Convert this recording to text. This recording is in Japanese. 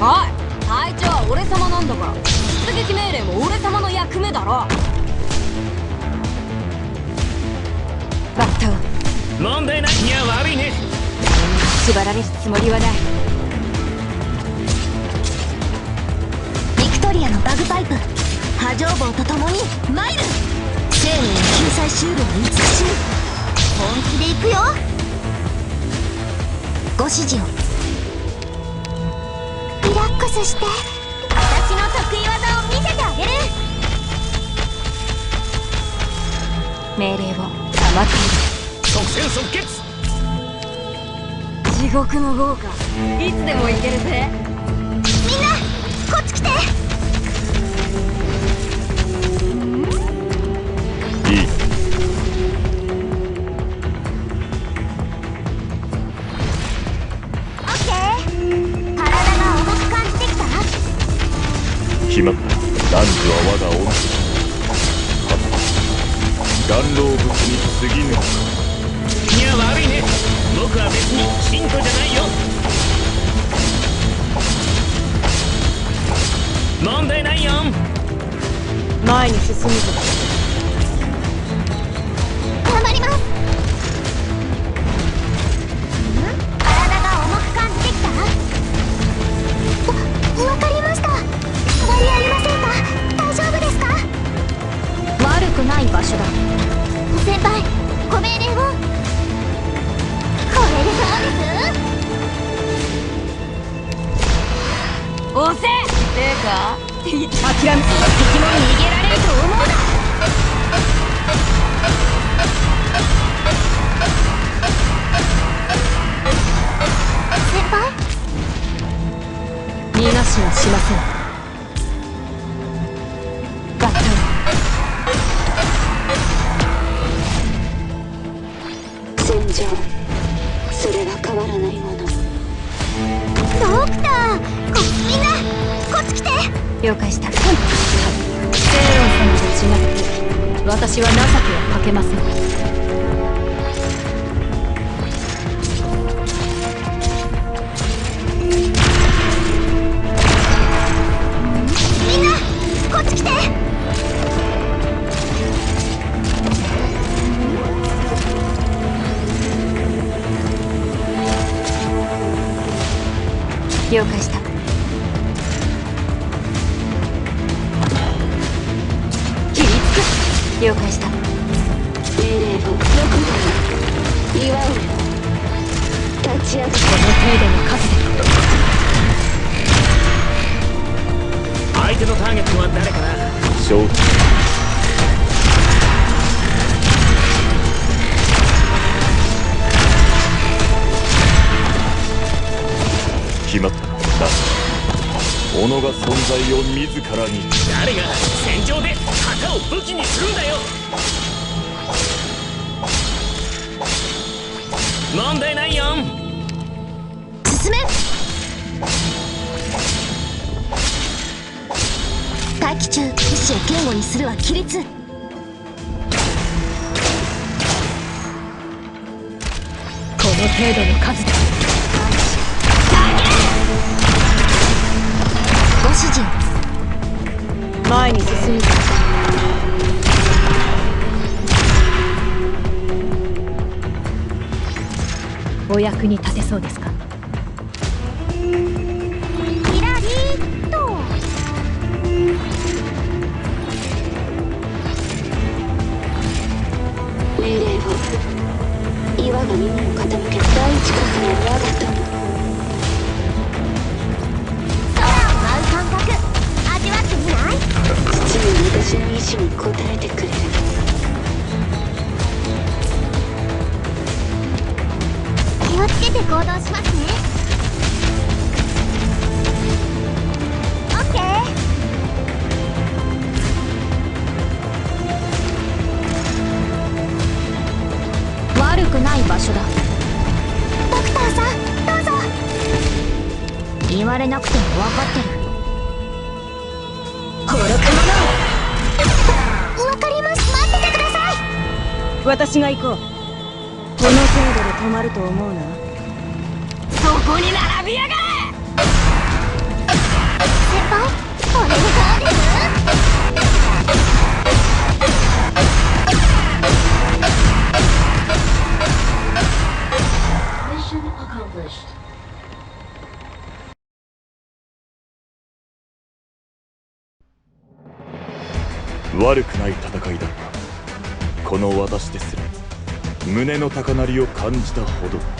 おい。隊長は俺様なんだから。出撃命令も俺様の役目だろ。バッタを問題ない。いや悪いね。縛られるつもりはない。ビクトリアのバグパイプ。波状棒と共にマイル生命の救済シールを慈しむ本気で行くよ。ご指示をリラックスして私の得意技を見せてあげる。命令を。黙って即戦即決。地獄の豪華。いつでも行けるぜ。みんなこっち来ては我が恩師はた岩老物に過ぎぬ。いや悪いね。僕は別に信徒じゃないよ。問題ないよ。前に進むぞ。め敵も逃げられると思うな。先輩？逃がしはしません。それは変わらないもの。ドクターこみんなこっち来て。ト了解した私は情けをかけません。みんなこっち来て。了解した了解した。命令をどこまで祝う立ち上がこの程度の数で相手のターゲットは誰かな勝負決まった。だ己が存在を自らに誰が戦場で旗を武器にする待機中。意志を言語にするは規律。この程度の数でご指示を前に進むぞお役に立てそうですか？は私の意志に応えてくれる。気をつけて行動しますね。オッケー。悪くない場所だ。ドクターさんどうぞ。言われなくても分かってる。わか私が行こう。この程度で止まると思うな。そこに並びやがれ！先輩おめでとうです悪くない戦いだ。ったこの私です。ら胸の高鳴りを感じたほど。